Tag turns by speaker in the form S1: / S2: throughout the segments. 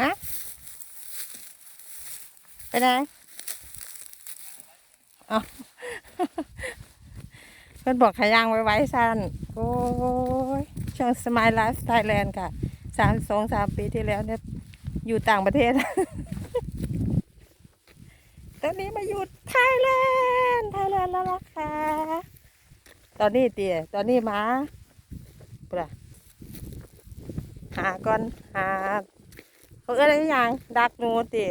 S1: ฮะไปไหนเอาเพื่อนบอกขยางไว้ไว้สั้นโอ้ยช่องสมายไลฟ์ไทยแลนด์ค่ะสามสองสามปีที่แล้วเนี่ยอยู่ต่างประเทศ ตอนนี้มาอยู่ไทยแลนด์ไทยแลนด์แล้วล่ะค่ะ ตอนนี้เตี๋ยตอนนี้มาปะหาก่อนหา เขาเอ้ยอะไรอย่างดักหนูตี๋ย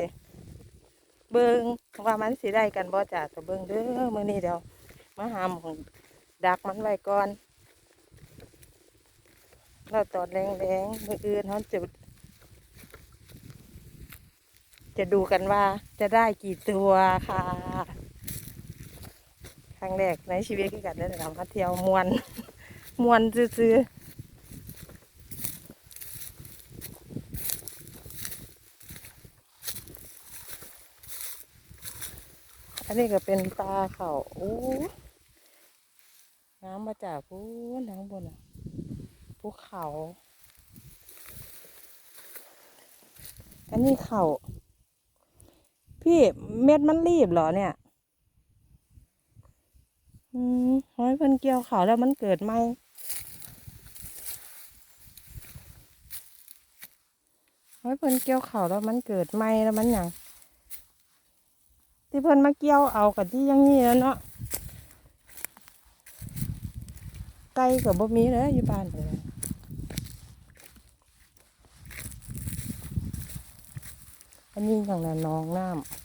S1: เบิงว่ามันสิได้กันบ่จ้ะตัวเบิงเด้อมื้อนี้เดี๋ยวมาหาหมองดักมันไว้ก่อนแล้วตอนแรงๆมืออื่นเขาจะจะดูกันว่าจะได้กี่ตัวค่ะ ครั้งแรกในชีวิตที่กันได้ทำมาเที่ยวมวน มวนซื้อๆ อันนี้ก็เป็นปลาเขาโอ้น้ำมาจากพูนทางบนอะภูเขา อันนี้เขาพี่เม็ดมันรีบเหรอเนี่ยอืมห้อยเพิ่นเกี่ยวเขาแล้วมันเกิดไหมห้อยเพิ่นเกี่ยวเขาแล้วมันเกิดไหมแล้วมันหยัง ที่เพิ่นมาเกี่ยวเอากับที่ยังนี้แล้วเนาะไก่กับบ่มีเลยอยู่บ้านเลยอันนี้อย่างนั้นน้องน้ำ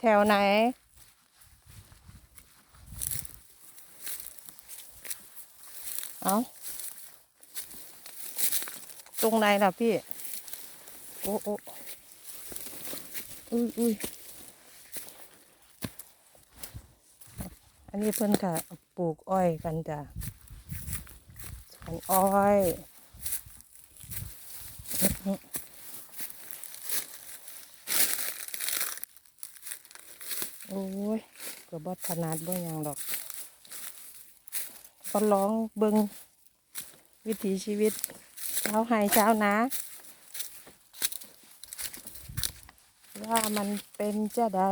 S1: แถวไหน เอาตรงไหนล่ะพี่ โอ้โอ้อุ้ยอุ้ยอันนี้เพิ่นค่ะปลูกอ้อยกันจ้ะสวนอ้อยอื้อหือโอ้ยก็บ่ถนัดบ่ยังดอก ก็ลองเบิงวิถีชีวิตเช้าไห้เช้านะว่ามันเป็นจะใด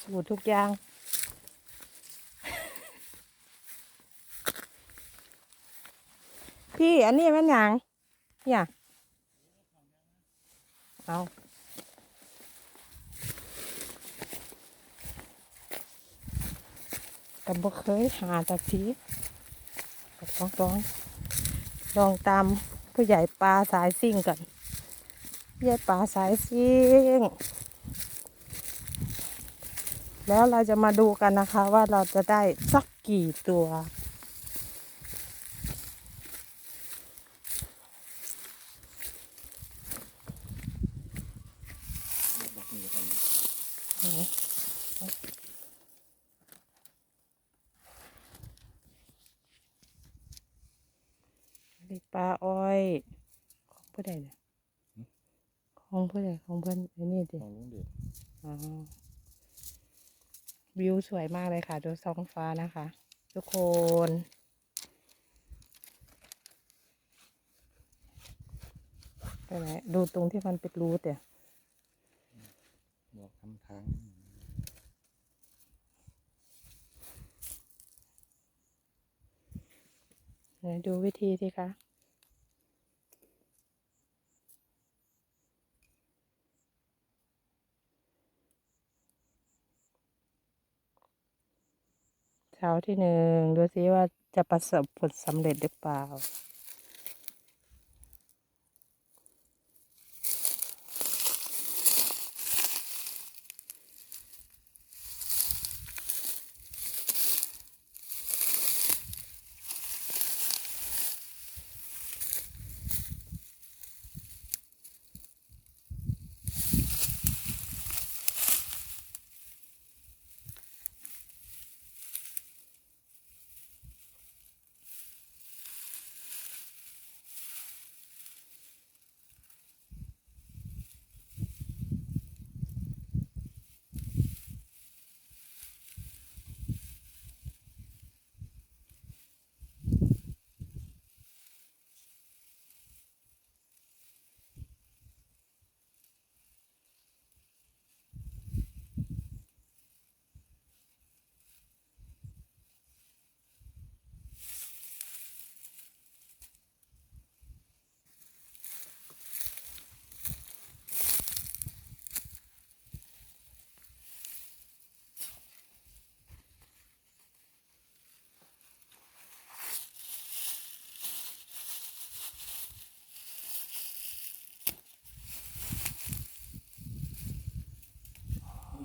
S1: สูตรทุกอย่าง พี่อันนี้มันหยังเนี่ยเอา ก็บ่เคยหาตะทีก็ต้องลองลองตามผู้ใหญ่ปลาสายซิ่งกันใหญ่ปลาสายซิ่ง แล้วเราจะมาดูกันนะคะว่าเราจะได้สักกี่ตัว เด็กปลาอ้อย ของผู้ใดเนี่ย ของผู้ใดของเพื่อนไอ้นี่ดิ
S2: ของลุงเดช
S1: อ๋อวิวสวยมากเลยค่ะ ดูท้องฟ้านะคะ ทุกคนไปไหนดูตรงที่มันเป็นรูแต่
S2: บอกทำทาง
S1: ไหนดูวิธีสิคะ เช้าที่หนึ่งดูซิว่าจะประสบผลสำเร็จหรือเปล่า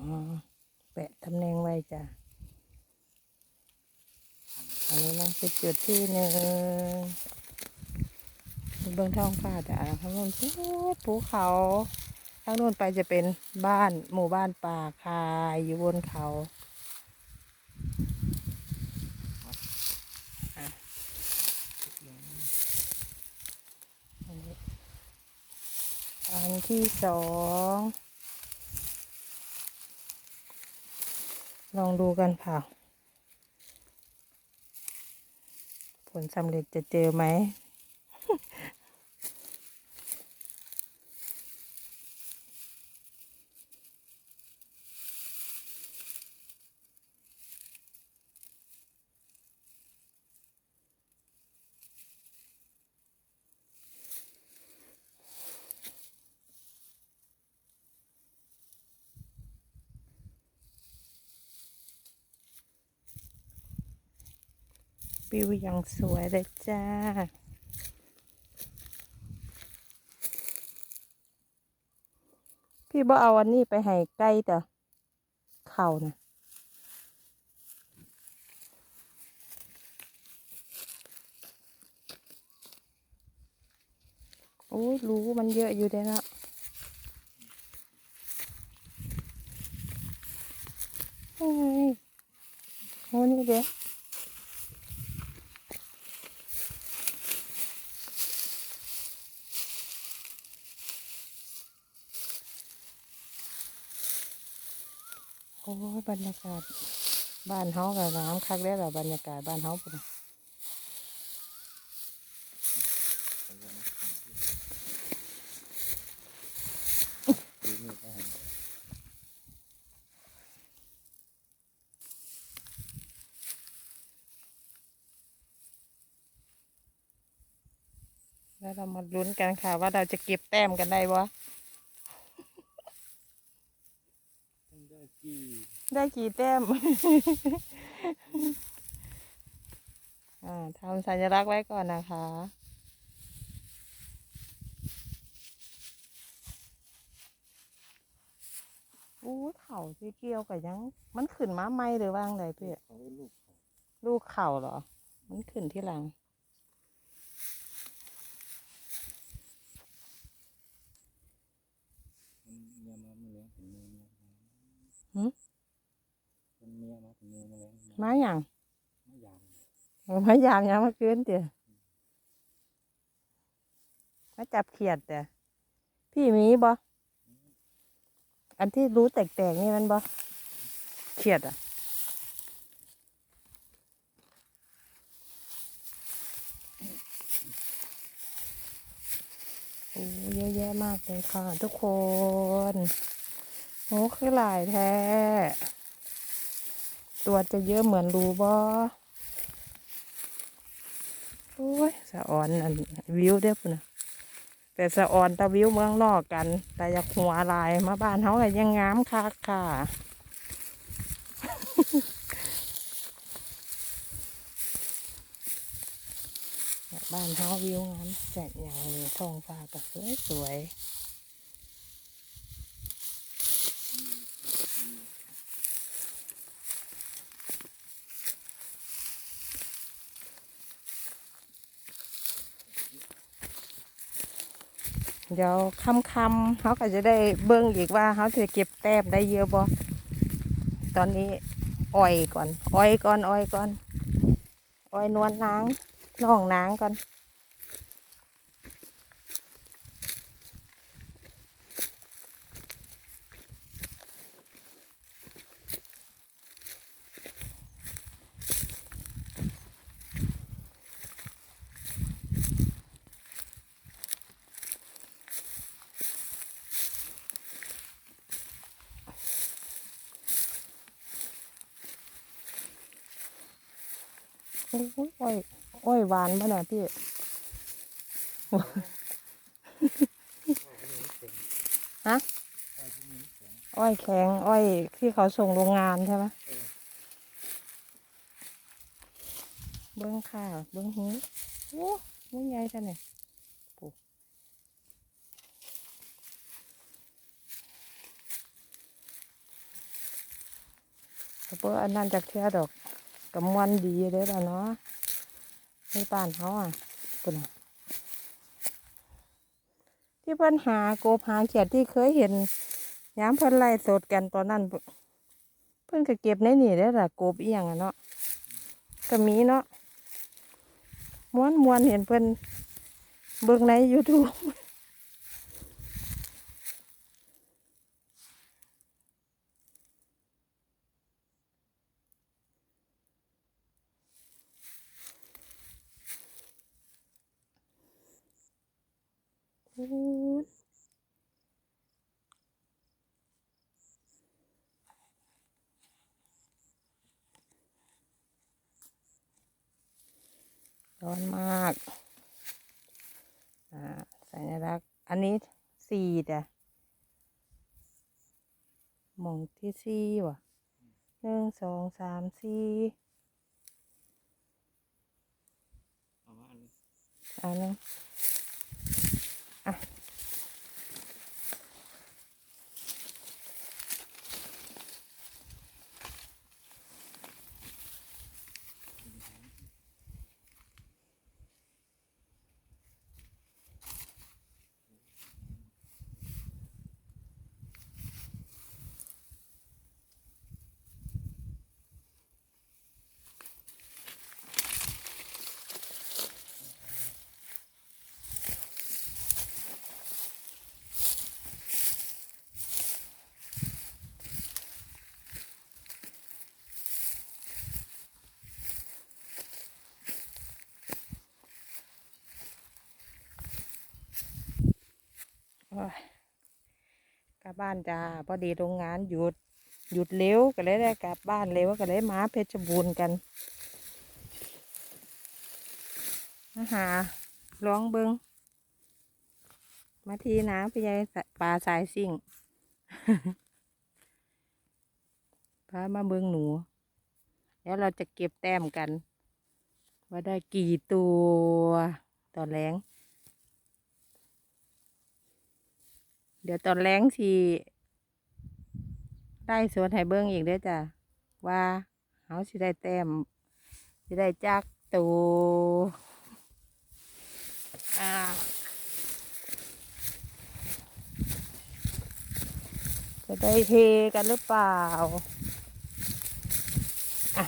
S1: อ แปะตำแหน่งไว้จ้ะ อันนี้นะคือจุดที่หนึ่งเบื้องท้องฟ้าจ้ะข้างโน้นภูเขาข้างโน้นไปจะเป็นบ้านหมู่บ้านป่าคายอยู่บนเขาอะอันนี้อันที่สองลองดูกันค่ะ ผลสำเร็จจะเจอไหม วิวอยังสวยเลยจ้า พี่บ่เอาอันนี้ไปให้ใกล้แต่เข่านะโอ้ยรู้มันเยอะอยู่เด้นะโอ้ยโอ้นี่เด้ บรรยากาศ บ้านเฮากับน้ำคักได้แบบบรรยากาศบ้านเฮาปุ่นแล้วเรามาลุ้นกันค่ะ ว่าเราจะเก็บแต้มกันได้บ่
S2: ได้กี่
S1: ได้กี่แต้ม อ่าทำสัญลักษณ์ไว้ก่อนนะคะ อู้เข่าที่เกี่ยวกับยัง มันขึ้นมาไหมหรือว่างไดพี่
S2: เขา
S1: ลูกเข่าเหรอ มันขึ้นที่หลัง
S2: มันเมีย มาเมียเป็นเมียเมีย
S1: หึ
S2: เป็นเมียมาเป็นเมียมาแล้ว
S1: มาอย่าง
S2: ไม่ยาม
S1: เออมายามยังมาเกินเดี๋ยวมาจับเขียดแต่พี่มีบ่อันที่รู้แตกๆนี่มันบ่เขียดอะโอ้เยอะแยะมากเลยค่ะทุกคนโอ้คือหลายแท้ ตัวจะเยอะเหมือนรูบอโอ้ยสะออนอันวิวเด้อพุ่นนะแต่สะออนตะวิวเมืองนอกกัน แต่อยากหัวลายมาบ้านเขาก็ยังงามคักค่ะบ้านเฮาวิวงามแสงอย่างนี้ท้องฟ้าก็สวยสวย เดี๋ยวค่ำๆเขาก็จะได้เบิ้งอีกว่าเขาจะเก็บแต้มได้เยอะบ่ตอนนี้อ้อยก่อนอ้อยก่อนอ้อยก่อนอ้อยนวลนางน่องนางก่อน อ้ยอ้อยอ้อยหวานป่ะเนี่ยพี่ฮะอ้อยแข็ง อ้อยที่เขาส่งโรงงานใช่ไหมเบิ้องค่ะเบิ้องหูโอ้หูใหญ่จังเนี่ยปุ๊แต่พวกอันนั้นจากเทือดอก กับมวนดีเด้อล่ะเนาะในบ้านเขาอะปุ่นน่ะที่เพิ่นหาโกบหาเขียดที่เคยเห็นย้ำเพิ่นไล่สดกันตอนนั้น เพิ่นก็เก็บในนี่ได้ละโกบเอียงอะเนาะก็มีเนาะม้วนมวนเห็นเพิ่นเบิ่งใน YouTube อ้ยร้อนมาก อ่า สัญลักษณ์ อันนี้สี่จ้ะหมองที่สี่ว่ะหนึ่งสองสามสี่
S2: เอามาอันนี้
S1: อันนึง อะ กลับบ้านจ้าพอดีโรงงานหยุดหยุดเร็วก็เลยได้กลับบ้านเร็วก็เลยมาเพชรบูรณ์กันมาหาลองเบิงมาทีนะพี่ยายปลาสายสิ่งพามาเบิงหนู แล้วเราจะเก็บแต้มกัน ว่าได้กี่ตัวตอนแรง เดี๋ยวตอนแรงสิได้สวนไห้เบิ้งอีกเด้อจ้ะ ว่าเขาสิได้แต้มสิได้จักตัวอ่าจะได้เทกันหรือเปล่าอะ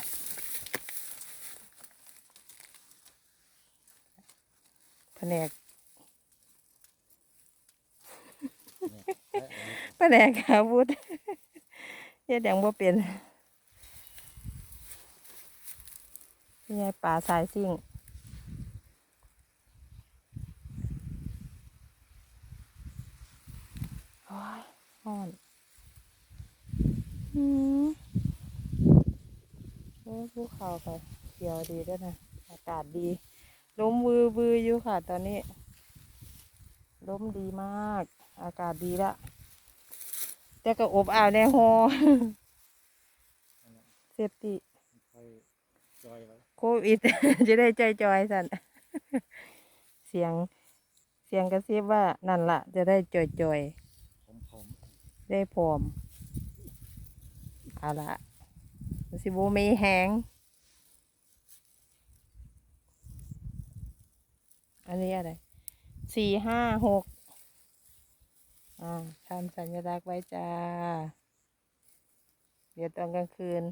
S1: แผนก
S2: เนี่ยได้อันนี้
S1: แผนกอาวุธเฮ็ดหยังบ่เป็นนี่ไงป่าสายซิ่งโอ้ยร้อนอืมโอ้ภูเขาไปเขียวดีด้วยนะ อากาศดี ลมวือวืออยู่ค่ะตอนนี้ลมดีมาก อากาศดีละ แต่ก็อบอ้าวในหอเซฟตี้
S2: ค่อยจอยไว้
S1: โควิด จะได้ใจจอยสันเสียงเสียงกระซิบว่านั่นละจะได้จอยจอย
S2: ผมผม
S1: ๆได้พร้อมเอาละสิบูมีแหง อันนี้อะไรสี่ห้าหก อ่าทำสัญลักษณ์ไว้จ้า เดี๋ยวตอนกลางคืน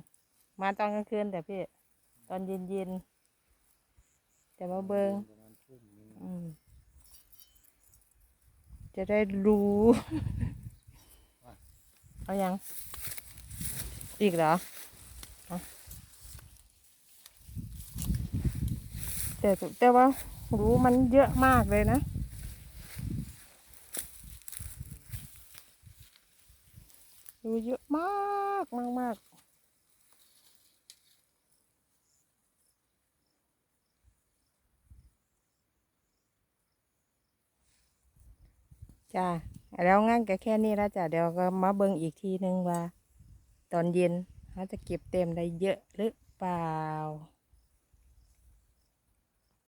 S1: มาตอนกลางคืนแต่พี่ ตอนเย็นเย็นๆจะมาเบิง
S2: ประมาณทุ่มหนึง
S1: อืมจะได้รู้ เอายังอีกเหรออแต่แต่ว่ารู้มันเยอะมากเลยนะ เยอะมากมากมากจ้าแล้วงั้นก็แค่นี้แล้วจ้ะเดี๋ยวก็มาเบิ่งอีกทีนึงว่า ตอนเย็นเขาจะเก็บเต็มได้เยอะหรือเปล่า